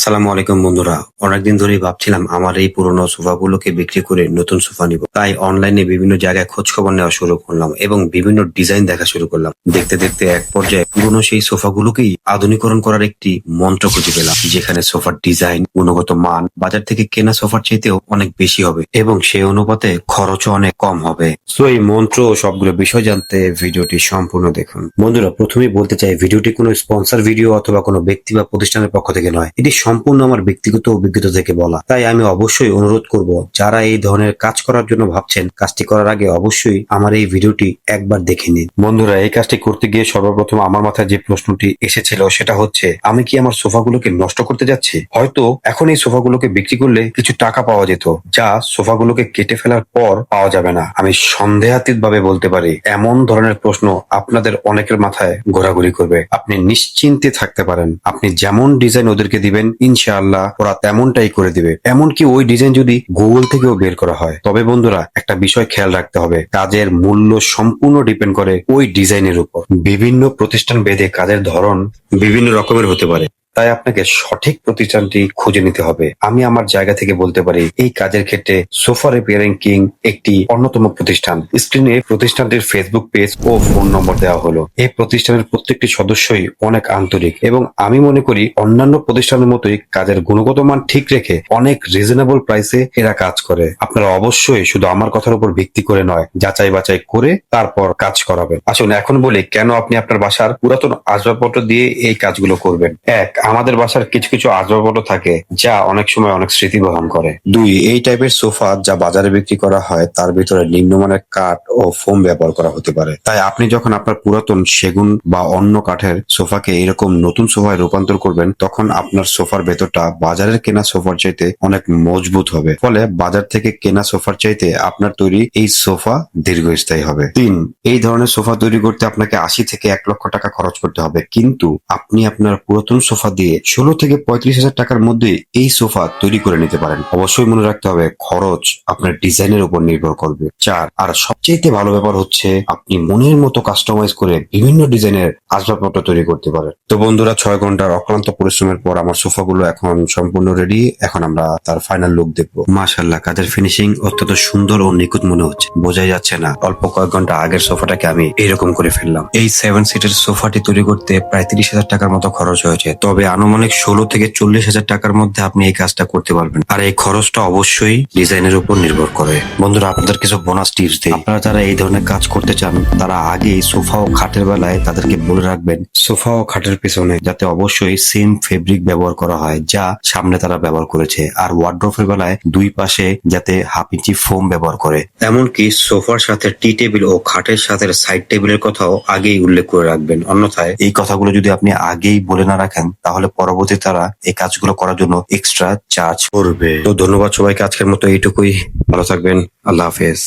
আসসালামু আলাইকুম বন্ধুরা। অনেকদিন ধরেই ভাবছিলাম আমার এই পুরোনো সোফাগুলোকে বিক্রি করে নতুন সোফা নিব। তাই অনলাইনে বিভিন্ন জায়গায় খোঁজ খবর নেওয়া শুরু করলাম এবং বিভিন্ন ডিজাইন দেখা শুরু করলাম। দেখতে দেখতে এক পর্যায়ে পুরোনো সেই সোফাগুলোকেই আধুনিকরণ করার একটি মন্ত্র খুঁজে পেলাম, যেখানে সোফার ডিজাইন, গুণগত মান, বাজার থেকে কেনা সোফার চাইতেও অনেক বেশি হবে এবং সেই অনুপাতে খরচও অনেক কম হবে। তো এই মন্ত্র সবগুলো বিষয় জানতে ভিডিওটি সম্পূর্ণ দেখুন। বন্ধুরা, প্রথমেই বলতে চাই, ভিডিওটি কোনো স্পন্সর ভিডিও অথবা কোনো ব্যক্তি বা প্রতিষ্ঠানের পক্ষ থেকে নয়। এটি সম্পূর্ণ আমার ব্যক্তিগত অভিজ্ঞতা থেকে বলা। তাই আমি অবশ্যই অনুরোধ করব, যারা এই ধরনের কাজ করার জন্য ভাবছেন, কাজটি করার আগে অবশ্যই আমার এই ভিডিওটি একবার দেখে নিন। বন্ধুরা, এই কাজটি করতে গিয়ে সর্বপ্রথম আমার মাথায় যে প্রশ্নটি এসেছিল সেটা হচ্ছে, আমি কি আমার সোফাগুলোকে নষ্ট করতে যাচ্ছি? হয়তো এখন এই সোফাগুলোকে বিক্রি করলে কিছু টাকা পাওয়া যেত, যা সোফাগুলোকে কেটে ফেলার পর পাওয়া যাবে না। আমি সন্দেহাতীত ভাবে বলতে পারি, এমন ধরনের প্রশ্ন আপনাদের অনেকের মাথায় ঘোরাঘুরি করবে। আপনি নিশ্চিন্তে থাকতে পারেন। আপনি যেমন ডিজাইন ওদেরকে দিবেন ইনশাআল্লাহ ওরা তেমনটাই করে দিবে। এমনকি ওই ডিজাইন যদি গুগল থেকেও বের করা হয়। তবে বন্ধুরা, একটা বিষয় খেয়াল রাখতে হবে। কাজের মূল্য সম্পূর্ণ ডিপেন্ড করে ওই ডিজাইনের উপর। বিভিন্ন প্রতিষ্ঠান বেঁধে কাজের ধরন বিভিন্ন রকমের হতে পারে। তাই আপনাকে সঠিক প্রতিষ্ঠানটি খুঁজে নিতে হবে। আমি আমার জায়গা থেকে বলতে পারি, এই কাজের ক্ষেত্রে সোফা রিপেয়ারিং কিং একটি অন্যতম প্রতিষ্ঠান। স্ক্রিনে প্রতিষ্ঠানটির ফেসবুক পেজ ও ফোন নম্বর দেওয়া হলো। এই প্রতিষ্ঠানের প্রত্যেকটি সদস্যই অনেক আন্তরিক এবং আমি মনে করি অন্যান্য প্রতিষ্ঠানের মতোই কাজের গুণগত মান ঠিক রেখে অনেক রিজনেবল প্রাইসে এরা কাজ করে। আপনারা অবশ্যই শুধু আমার কথার উপর ভিত্তি করে নয়, যাচাই বাছাই করে তারপর কাজ করাবেন। আসুন এখন বলি, কেন আপনি আপনার বাসার পুরাতন আসবাবপত্র দিয়ে এই কাজগুলো করবেন? এক আমাদের বাসার কিছু কিছু আসবাবপত্র থাকে যা অনেক সময় অনেক স্মৃতি বহন করে। দুই, এই টাইপের সোফা যা বাজারে বিক্রি করা হয়, তার ভিতরে নিম্নমানের কাঠ ও ফোম ব্যবহার করা হতে পারে। তাই আপনি যখন আপনার পুরাতন সেগুন বা অন্য কাঠের সোফাকে এরকম নতুন সোফায় রূপান্তর করবেন, তখন আপনার সোফার ভেতরটা বাজারের কেনা সোফার চাইতে অনেক মজবুত হবে। ফলে বাজার থেকে কেনা সোফার চাইতে আপনার তৈরি এই সোফা দীর্ঘস্থায়ী হবে। তিন, এই ধরনের সোফা তৈরি করতে আপনাকে আশি থেকে এক লক্ষ টাকা খরচ করতে হবে। কিন্তু আপনি আপনার পুরাতন সোফা দিয়ে ষোলো থেকে পঁয়ত্রিশ হাজার টাকার মধ্যে এই সোফা তৈরি করে নিতে পারেন। অবশ্যই মনে রাখতে হবে, খরচ আপনার ডিজাইনের উপর নির্ভর করবে। চার, আর সবচেয়ে ভালো ব্যাপার হচ্ছে আপনি মনের মতো কাস্টমাইজ করে বিভিন্ন ডিজাইনের আসবাবপত্র তৈরি করতে পারেন। তো বন্ধুরা, ছয় ঘণ্টার অক্লান্ত পরিশ্রমের পর আমার সোফাগুলো এখন সম্পূর্ণ রেডি এখন আমরা তার ফাইনাল লুক দেখব। মাশাল্লাহ কাজের ফিনিশিং অত্যন্ত সুন্দর ও নিখুঁত মনে হচ্ছে। বোঝাই যাচ্ছে না, অল্প কয়েক ঘণ্টা আগের সোফাটাকে আমি এরকম করে ফেললাম। এই সেভেন সিটের সোফাটি তৈরি করতে প্রায় তিরিশ হাজার টাকার মতো খরচ হয়েছে। তবে আনুমানিক ষোলো থেকে চল্লিশ হাজার টাকার মধ্যে আপনি এই কাজটা করতে পারবেন। আর এই খরচটা অবশ্যই ডিজাইনের উপর নির্ভর করে। বন্ধুরা, আপনাদের কিছু বোনাস টিপস দিই। আপনারা যারা এই ধরনের কাজ করতে চান, তারা আগে সোফা ও খাটের বেলায় তাদেরকে বলে রাখবেন, সোফা ও খাটের পিছনে যাতে অবশ্যই সেম ফেব্রিক ব্যবহার করা হয় যা সামনে তারা ব্যবহার করেছে। আর ওয়ার্ড্রোফের বেলায় দুই পাশে যাতে হাফ ইঞ্চি ফোম ব্যবহার করে। এমনকি সোফার সাথে টি টেবিল ও খাটের সাথে সাইড টেবিলের কথাও আগেই উল্লেখ করে রাখবেন। অন্যথায় এই কথাগুলো যদি আপনি আগেই বলে না রাখেন তাহলে পরবর্তী তারা এই কাজগুলো করার জন্য এক্সট্রা চার্জ করবে। তো ধন্যবাদ সবাইকে আজকের মতো এইটুকুই। ভালো থাকবেন। আল্লাহ হাফেজ।